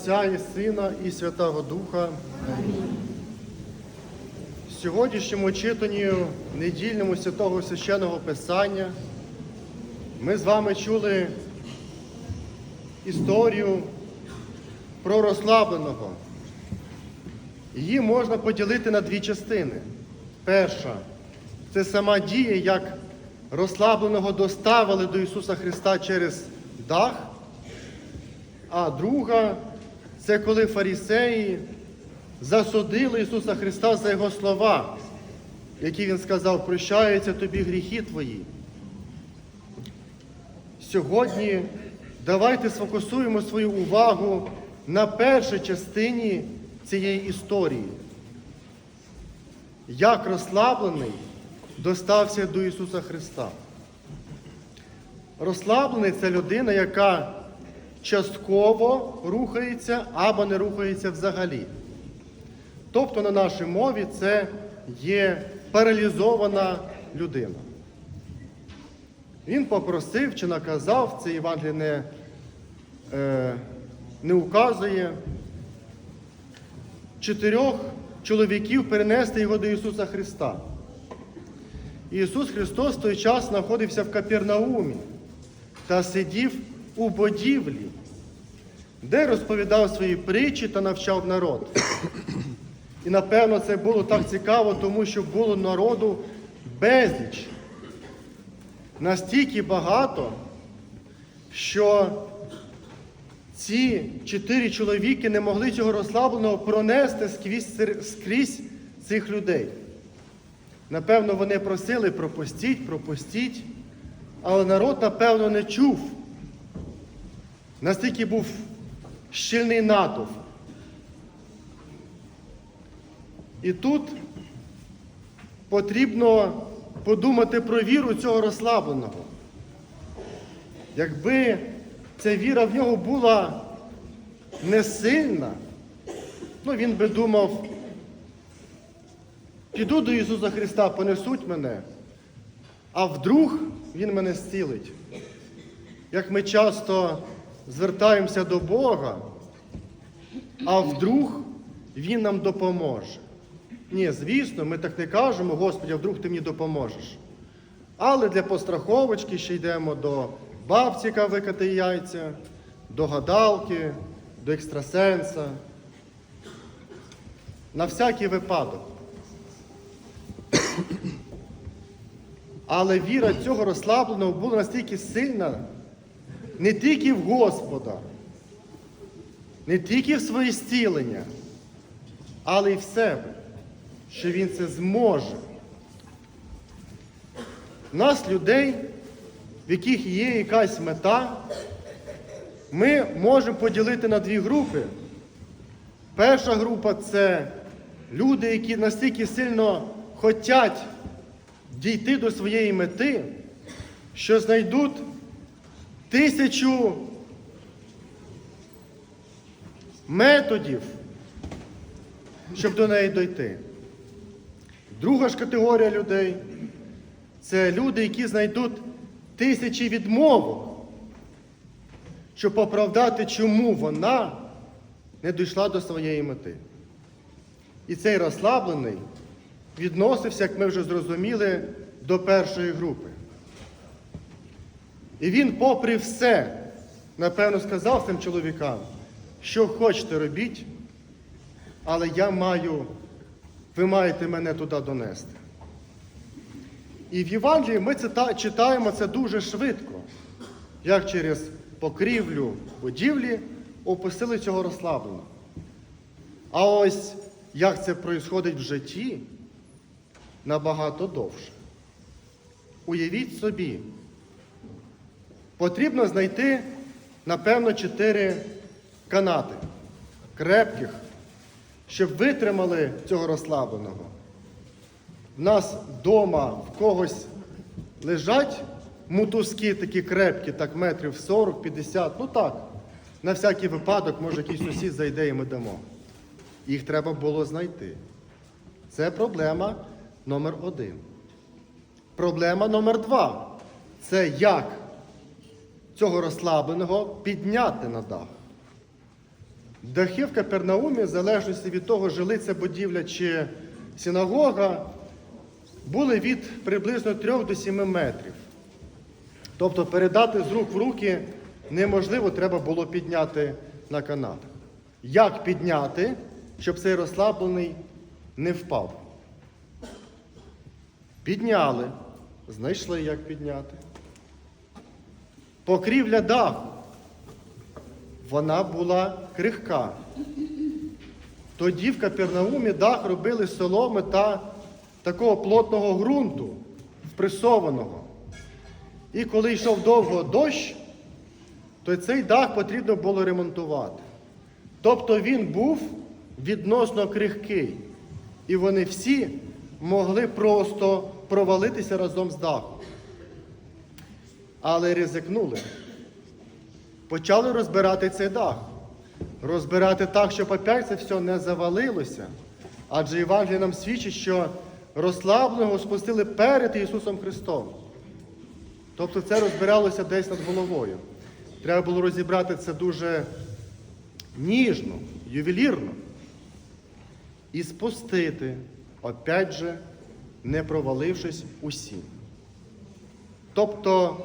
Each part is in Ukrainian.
Отця і Сина і Святого Духа. В сьогоднішньому читанні недільному святого священного Писання ми з вами чули історію про розслабленого. Її можна поділити на дві частини. Перша це сама дія, як розслабленого доставили до Ісуса Христа через дах. А друга це коли фарісеї засудили Ісуса Христа за Його слова, які Він сказав, прощаються тобі гріхи твої. Сьогодні давайте сфокусуємо свою увагу на першій частині цієї історії. Як розслаблений достався до Ісуса Христа. Розслаблений це людина, яка частково рухається або не рухається взагалі. Тобто, на нашій мові це є паралізована людина. Він попросив чи наказав, це Євангеліє не, е, не указує, чотирьох чоловіків перенести його до Ісуса Христа. Ісус Христос в той час знаходився в Капернаумі та сидів у будівлі, де розповідав свої притчі та навчав народ. І напевно це було так цікаво, тому що було народу безліч. Настільки багато, що ці чотири чоловіки не могли цього розслабленого пронести скрізь, цих людей. Напевно, вони просили пропустіть, пропустіть, але народ, напевно, не чув. Настільки був щільний натовп. І тут потрібно подумати про віру цього розслабленого. Якби ця віра в нього була не сильна, ну він би думав, піду до Ісуса Христа, понесуть мене, а вдруг Він мене зцілить. Як ми часто звертаємося до Бога, а вдруг Він нам допоможе. Ні, звісно, ми так не кажемо, Господи, а вдруг ти мені допоможеш. Але для постраховочки ще йдемо до бабці, яка викати яйця, до гадалки, до екстрасенса. На всякий випадок. Але віра цього розслабленого була настільки сильна, не тільки в Господа, не тільки в своє зцілення, але й в себе, що Він це зможе. Нас людей, в яких є якась мета, ми можемо поділити на дві групи. Перша група це люди, які настільки сильно хочуть дійти до своєї мети, що знайдуть тисячу методів, щоб до неї дойти. Друга ж категорія людей це люди, які знайдуть тисячі відмовок, щоб оправдати, чому вона не дійшла до своєї мети. І цей розслаблений відносився, як ми вже зрозуміли, до першої групи. І він, попри все, напевно, сказав цим чоловікам, що хочете робіть, але я маю, ви маєте мене туди донести. І в Євангелії ми це читаємо це дуже швидко, як через покрівлю будівлі описали цього розслабленого. А ось як це відбувається в житті, набагато довше. Уявіть собі, потрібно знайти, напевно, чотири канати крепких, щоб витримали цього розслабленого. У нас вдома в когось лежать мотузки такі крепкі, так метрів 40-50, ну так, на всякий випадок, може, якийсь сусід зайде і ми дамо. Їх треба було знайти. Це проблема номер один. Проблема номер два це як цього розслабленого підняти на дах. Дахи в Капернаумі, в залежності від того, жили це будівля чи синагога, були від приблизно 3 до 7 метрів. Тобто передати з рук в руки неможливо, треба було підняти на канат. Як підняти, щоб цей розслаблений не впав? Підняли, знайшли, як підняти. Покрівля даху. Вона була крихка. Тоді в Капернаумі дах робили з соломи та такого плотного ґрунту, впресованого. І коли йшов довго дощ, то цей дах потрібно було ремонтувати. Тобто він був відносно крихкий. І вони всі могли просто провалитися разом з дахом. Але ризикнули. Почали розбирати цей дах. Розбирати так, щоб опять це все не завалилося. Адже Євангеліє нам свідчить, що розслабленого спустили перед Ісусом Христом. Тобто це розбиралося десь над головою. Треба було розібрати це дуже ніжно, ювелірно. І спустити, опять же, не провалившись усім. Тобто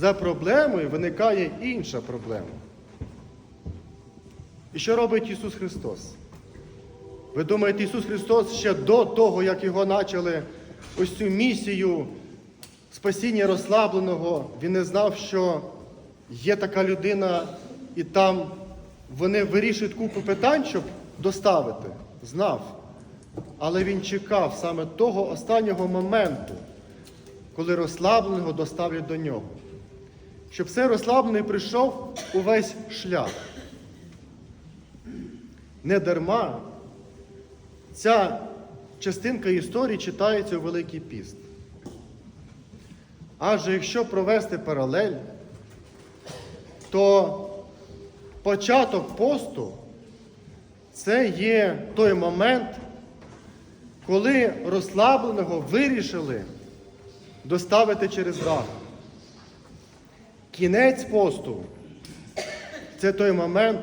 за проблемою виникає інша проблема. І що робить Ісус Христос? Ви думаєте, Ісус Христос ще до того, як його почали ось цю місію спасіння розслабленого, Він не знав, що є така людина, і там вони вирішують купу питань, щоб доставити. Знав. Але він чекав саме того останнього моменту, коли розслабленого доставлять до нього. Щоб цей розслаблений прийшов увесь шлях. Не дарма ця частинка історії читається у Великий Піст. Адже якщо провести паралель, то початок посту це є той момент, коли розслабленого вирішили доставити через дах. Кінець посту це той момент,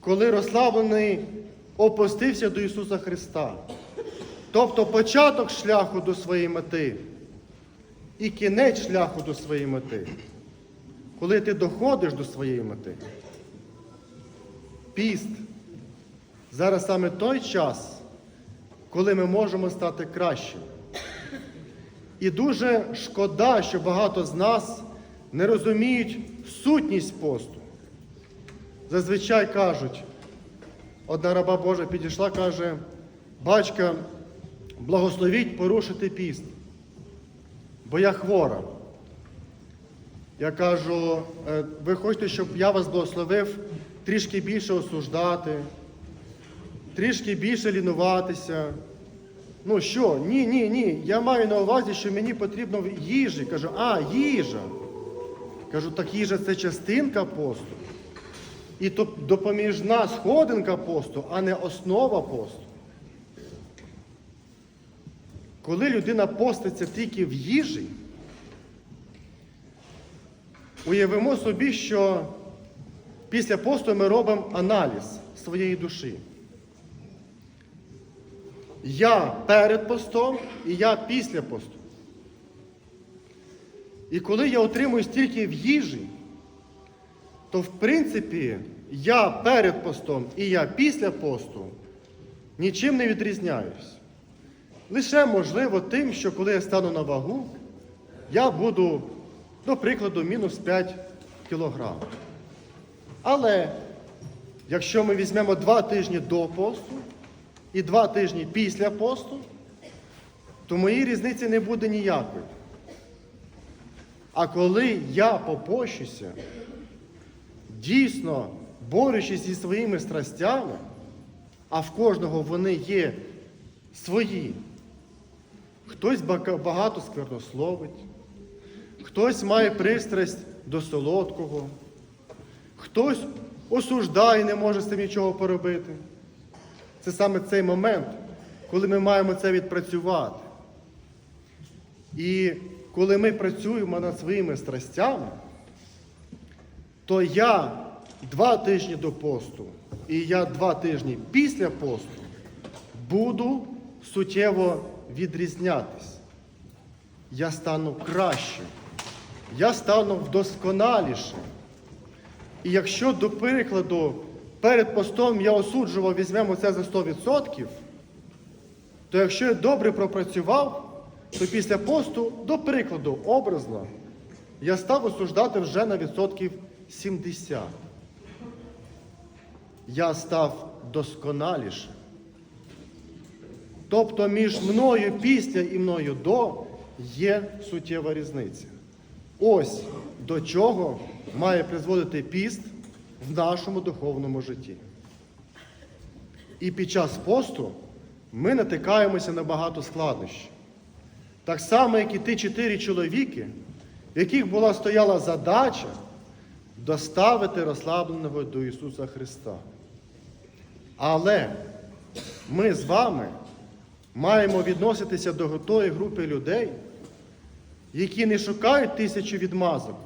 коли розслаблений опустився до Ісуса Христа. Тобто початок шляху до своєї мети і кінець шляху до своєї мети. Коли ти доходиш до своєї мети. Піст. Зараз саме той час, коли ми можемо стати кращими. І дуже шкода, що багато з нас не розуміють сутність посту. Зазвичай кажуть, одна раба Божа підійшла, каже, батька, благословіть порушити піст, бо я хвора. Я кажу, «Е, ви хочете, щоб я вас благословив трішки більше осуждати, трішки більше лінуватися. Ну що? Ні, ні, ні. Я маю на увазі, що мені потрібно їжі. Кажу, а, їжа. Кажу, так їжа це частинка посту. І допоміжна сходинка посту, а не основа посту. Коли людина поститься тільки в їжі, уявимо собі, що після посту ми робимо аналіз своєї душі. Я перед постом і я після посту. І коли я отримую стільки в їжі, то в принципі я перед постом і я після посту нічим не відрізняюсь. Лише можливо тим, що коли я стану на вагу, я буду, до прикладу, мінус 5 кілограм. Але якщо ми візьмемо два тижні до посту і два тижні після посту, то моїй різниці не буде ніякої. А коли я попощуся, дійсно борючись зі своїми страстями, а в кожного вони є свої, хтось багато сквернословить, хтось має пристрасть до солодкого, хтось осуждає, не може з цим нічого поробити. Це саме цей момент, коли ми маємо це відпрацювати. І коли ми працюємо над своїми страстями, то я два тижні до посту і я два тижні після посту буду суттєво відрізнятись. Я стану кращим, я стану вдосконалішим. І якщо до прикладу перед постом я осуджував, візьмемо це за 100%, то якщо я добре пропрацював, то після посту, до прикладу, образно, я став осуждати вже на відсотків 70. Я став досконалішим. Тобто між мною після і мною до є суттєва різниця. Ось до чого має призводити піст в нашому духовному житті. І під час посту ми натикаємося на багато складнощів. Так само, як і ті чотири чоловіки, в яких була стояла задача доставити розслабленого до Ісуса Христа. Але ми з вами маємо відноситися до тої групи людей, які не шукають тисячу відмазок,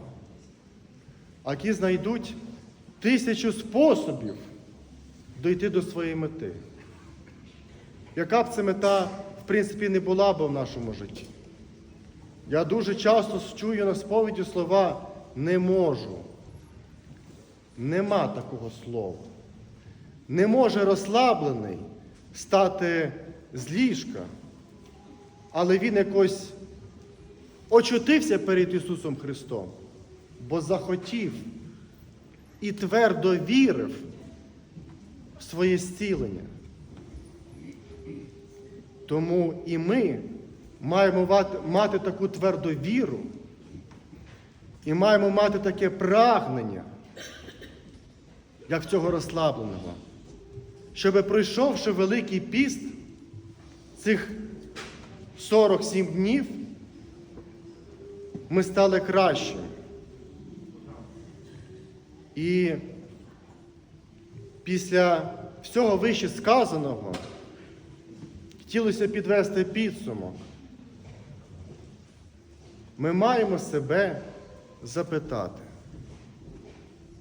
а які знайдуть тисячу способів дойти до своєї мети. Яка б це мета, принципі, не була б в нашому житті? Я дуже часто чую на сповіді слова не можу. Нема такого слова. Не може розслаблений стати з ліжка, але він якось очутився перед Ісусом Христом, бо захотів і твердо вірив в своє зцілення. Тому і ми маємо мати, таку тверду віру і маємо мати таке прагнення, як цього розслабленого, щоб пройшовши Великий піст цих 47 днів, ми стали краще. І після всього вище сказаного хотілося підвести підсумок. Ми маємо себе запитати,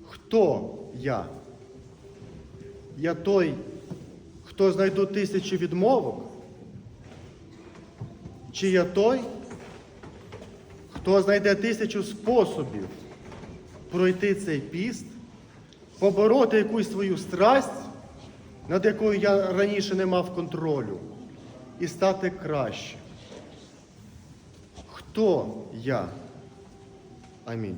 хто я? Я той, хто знайду тисячу відмовок? Чи я той, хто знайде тисячу способів пройти цей піст, побороти якусь свою страсть, над якою я раніше не мав контролю, і стати краще? Хто я? Амінь.